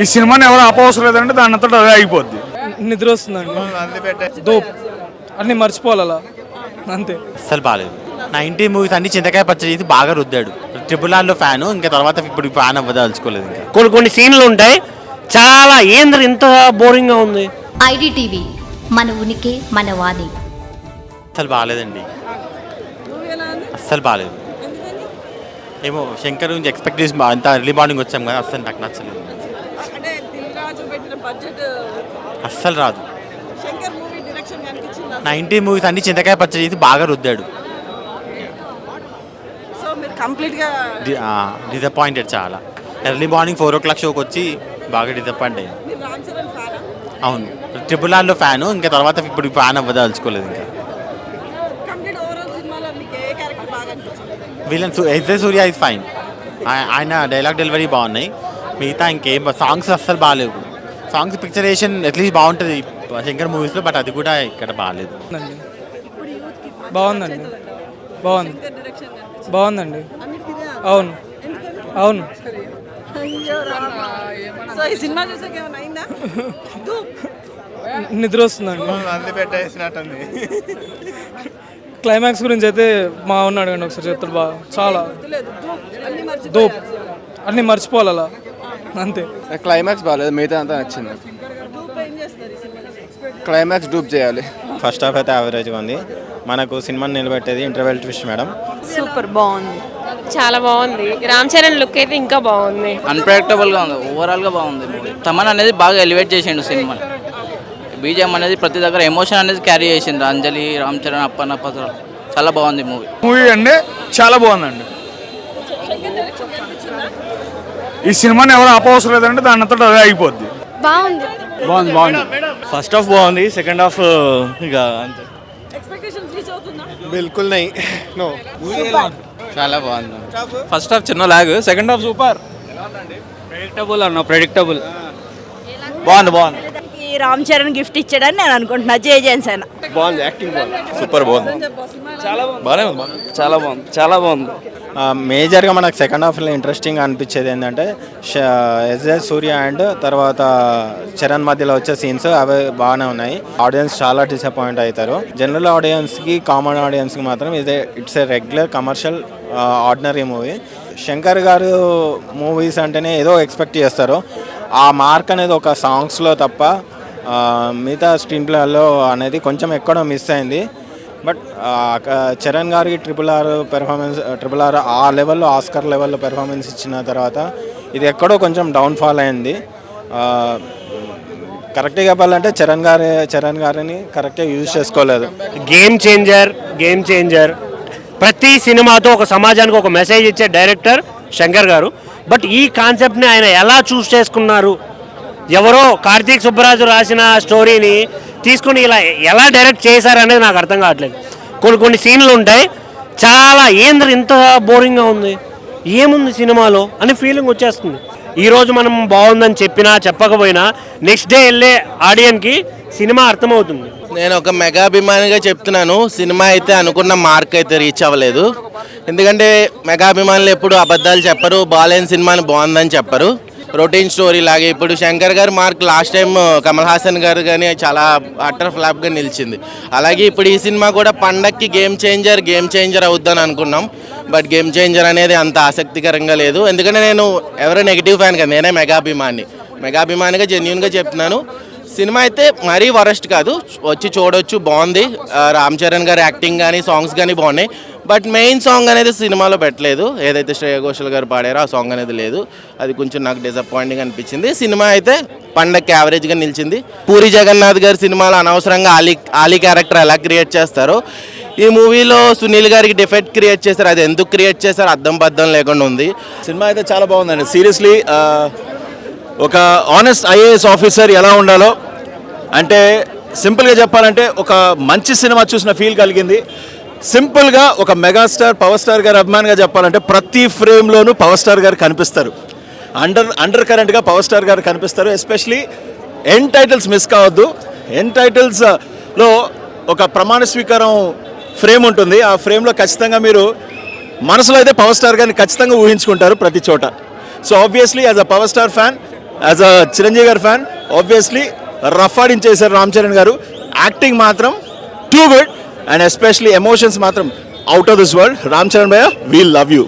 ఈ సినిమాని ఎవరు ఆపవసరం లేదంటే దాని అంతటా అదే అయిపోద్ది నిద్ర వస్తుందండి. అన్ని మర్చిపోవాలి అలా. అంతే. అస్సలు బాగాలేదు నైన్టీ మూవీస్ అన్ని చింతకాయ పచ్చడి చేసి బాగా రుద్దాడు. ట్రిపుల్ ఆర్లో ఫ్యాను ఇంకా తర్వాత ఇప్పుడు ఫ్యాన్ అవ్వదలుచుకోలేదు ఇంకా. కొన్ని కొన్ని సీన్లు ఉంటాయి. చాలా ఏంద్ర ఇంత బోరింగ్గా ఉంది. ఐడిటీవీ మన ఉనికి మన వాణి. అస్సలు బాగాలేదండి అస్సలు బాగాలేదు ఏమో శంకర్ గురించి ఎక్స్పెక్ట్ చేసి అంత ఎర్లీ మార్నింగ్ వచ్చాం కదా అస్సలు నాకు నచ్చలేదు. రాజు పెట్టిన బడ్జెట్ అస్సలు రాదు. శంకర్ మూవీ డైరెక్షన్ కనిపించింది? నైన్టీ మూవీస్ అన్ని చింతకాయ పచ్చడి చేసి బాగా రుద్దాడు. సో మీరు కంప్లీట్గా డిసప్పాయింటెడ్ చాలా. Early morning four o'clock షోకి వచ్చి బాగా డిసప్పాయింట్ అయ్యాను మీరు రామ్ చరణ్ ఫ్యాన్? అవును. ట్రిపుల్ ఆర్లో ఫ్యాను ఇంకా తర్వాత ఇప్పుడు ఫ్యాన్ అవ్వదలుచుకోలేదు ఇంకా. కంప్లీట్ ఓవరాల్ సినిమాలో మీకు ఏ క్యారెక్టర్ బాగా అనిపించింది? వీళ్ళని ఎస్ఏ సూర్య ఇస్ ఫైన్ ఆయన డైలాగ్ డెలివరీ బాగున్నాయి. మిగతా ఇంకేం సాంగ్స్ అస్సలు బాగాలేవు. సాంగ్స్ పిక్చరేషన్ అట్లీస్ట్ బాగుంటుంది శంకర్ మూవీస్లో బట్ అది కూడా ఇక్కడ బాగాలేదు అండి బాగుందండి. బాగుంది. బాగుందండి. అవును. అవును. నిద్ర వస్తుందండి. క్లైమాక్స్ గురించి అయితే మా ఉన్నాడు అడగండి ఒకసారి చెప్తాడు బాగా చాలా. దోప్ అన్ని మర్చిపోవాలి అలా అంతే. క్లైమాక్స్ బాగాలేదు మిగతా అంతా నచ్చింది. సినిమా? క్లైమాక్స్ డూప్ చేయాలి. ఫస్ట్ హాఫ్ అయితే యావరేజ్గా ఉంది. మనకు సినిమాని నిలబెట్టేది ఇంటర్వెల్ ట్విస్ట్ మేడం. సూపర్ బాగుంది. చాలా బాగుంది. రామ్ చరణ్ లుక్ అయితే ఇంకా బాగుంది. అన్ప్రెడిక్టబుల్గా ఉంది. ఓవరాల్గా బాగుంది తమన్ అనేది బాగా ఎలివేట్ చేసిండు సినిమాని బీజేఎం అనేది ప్రతి దగ్గర ఎమోషన్ అనేది క్యారీ చేసిండు. అంజలి రామ్ చరణ్ అప్పన్న పత్ర చాలా బాగుంది మూవీ మూవీ అండి చాలా బాగుందండి. ఈ సినిమాని ఎవరు ఆపవసరం లేదంటే దాని అంతటా అదే అయిపోద్ది బాగుంది. బాగుంది బాగుంది. ఫస్ట్ హాఫ్ బాగుంది సెకండ్ హాఫ్ ఇక అంతే. ఎక్స్పెక్టేషన్స్ రీచ్ అవుతుందా? బిల్కుల్ నై. నో చాలా బాగుంది. ఫస్ట్ హాఫ్ చిన్న lag second half super predictable అన్న ప్రెడిక్టబుల్ బాగుంది బాగుంది. రామ్ చరణ్ గిఫ్ట్ ఇచ్చాడని నేను అనుకుంటున్నా. జే జెన్సేన బాగుంది యాక్టింగ్ బాగుంది. సూపర్ బాగుంది. బాగానే ఉంది చాలా బాగుంది చాలా బాగుంది. మేజర్గా మనకు సెకండ్ హాఫ్లో ఇంట్రెస్టింగ్ అనిపించేది ఏంటంటే ఎస్ఏ సూర్య అండ్ తర్వాత చరణ్ మధ్యలో వచ్చే సీన్స్ అవి బాగానే ఉన్నాయి. ఆడియన్స్ చాలా డిసప్పాయింట్ అవుతారు. జనరల్ ఆడియన్స్కి కామన్ ఆడియన్స్కి మాత్రం ఇదే it's a regular commercial ordinary movie Shankar గారు మూవీస్ అంటేనే ఏదో ఎక్స్పెక్ట్ చేస్తారు. ఆ మార్క్ అనేది ఒక సాంగ్స్లో తప్ప మిగతా స్క్రీన్ ప్లేలో అనేది కొంచెం ఎక్కడో మిస్ అయింది. బట్ చరణ్ గారికి triple R performance triple R ఆ లెవెల్లో ఆస్కర్ లెవెల్లో పెర్ఫార్మెన్స్ ఇచ్చిన తర్వాత ఇది ఎక్కడో కొంచెం డౌన్ఫాల్ అయింది. కరెక్ట్గా చెప్పాలంటే చరణ్ గారి చరణ్ గారిని కరెక్ట్గా యూజ్ చేసుకోలేదు. గేమ్ చేంజర్ గేమ్ చేంజర్ ప్రతి సినిమాతో ఒక సమాజానికి ఒక మెసేజ్ ఇచ్చే డైరెక్టర్ శంకర్ గారు. బట్ ఈ కాన్సెప్ట్ని ఆయన ఎలా చూస్ చేసుకున్నారు? ఎవరో కార్తీక్ సుబ్బరాజు రాసిన స్టోరీని తీసుకుని ఇలా ఎలా డైరెక్ట్ చేశారనేది నాకు అర్థం కావట్లేదు. కొన్ని కొన్ని సీన్లు ఉంటాయి. చాలా ఏంద్ర ఇంత బోరింగ్గా ఉంది. ఏముంది సినిమాలో అనే ఫీలింగ్ వచ్చేస్తుంది. ఈరోజు మనం బాగుందని చెప్పినా చెప్పకపోయినా నెక్స్ట్ డే వెళ్ళే ఆడియన్కి సినిమా అర్థమవుతుంది. నేను ఒక మెగా అభిమానిగా చెప్తున్నాను. సినిమా అయితే అనుకున్న మార్క్ అయితే రీచ్ అవ్వలేదు. ఎందుకంటే మెగా అభిమానులు ఎప్పుడు అబద్ధాలు చెప్పరు. బాలేని సినిమాని బాగుందని చెప్పరు. రొటీన్ స్టోరీ లాగే. ఇప్పుడు శంకర్ గారి mark last time Kamal Haasan గారు కానీ చాలా అటర్ ఫ్లాప్గా నిలిచింది. అలాగే ఇప్పుడు ఈ సినిమా కూడా పండక్కి గేమ్ చేంజర్ గేమ్ చేంజర్ అవుద్దని అనుకున్నాం. బట్ గేమ్ చేంజర్ అనేది అంత ఆసక్తికరంగా లేదు. ఎందుకంటే నేను ఎవరో నెగిటివ్ ఫ్యాన్ కదా నేనే మెగాభిమాని. మెగాభిమానిగా జెన్యున్గా చెప్తున్నాను. సినిమా అయితే మరీ వరస్ట్ కాదు. వచ్చి చూడొచ్చు బాగుంది. రామ్ చరణ్ గారి యాక్టింగ్ కానీ సాంగ్స్ కానీ బాగున్నాయి. బట్ మెయిన్ సాంగ్ అనేది సినిమాలో పెట్టలేదు. ఏదైతే శ్రేయ ఘోషల్ గారు పాడారో ఆ సాంగ్ అనేది లేదు. అది కొంచెం నాకు డిసప్పాయింటింగ్ అనిపించింది. సినిమా అయితే పండగకి యావరేజ్గా నిలిచింది. పూరి జగన్నాథ్ గారి సినిమాలో అనవసరంగా ఆలీ ఆలీ క్యారెక్టర్ ఎలా క్రియేట్ చేస్తారో ఈ మూవీలో సునీల్ గారికి డిఫెక్ట్ క్రియేట్ చేశారు. అది ఎందుకు క్రియేట్ చేశారు అర్థం బద్దం లేకుండా ఉంది. సినిమా అయితే చాలా బాగుందండి. సీరియస్లీ ఒక ఆనెస్ట్ ఐఏఎస్ ఆఫీసర్ ఎలా ఉండాలో అంటే సింపుల్గా చెప్పాలంటే ఒక మంచి సినిమా చూసిన ఫీల్ కలిగింది. సింపుల్గా ఒక మెగాస్టార్ పవర్ స్టార్ గారు అభిమానిగా చెప్పాలంటే ప్రతి ఫ్రేమ్లోనూ పవర్ స్టార్ గారు కనిపిస్తారు. అండర్ అండర్ కరెంట్గా పవర్ స్టార్ గారు కనిపిస్తారు. ఎస్పెషలీ ఎన్ టైటిల్స్ మిస్ కావద్దు. ఎన్ టైటిల్స్లో uh, ఒక ప్రమాణ స్వీకారం ఫ్రేమ్ ఉంటుంది. ఆ ఫ్రేమ్లో ఖచ్చితంగా మీరు మనసులో అయితే పవర్ స్టార్ గారిని ఖచ్చితంగా ఊహించుకుంటారు ప్రతి చోట. So obviously as a power star fan as a Chiranjeevi గారి ఫ్యాన్ ఆబ్వియస్లీ రఫాడించేశారు రామ్ చరణ్ గారు. యాక్టింగ్ మాత్రం too good and especially emotions మాత్రం out of this world Ram Charan భయ్య వీ లవ్ యూ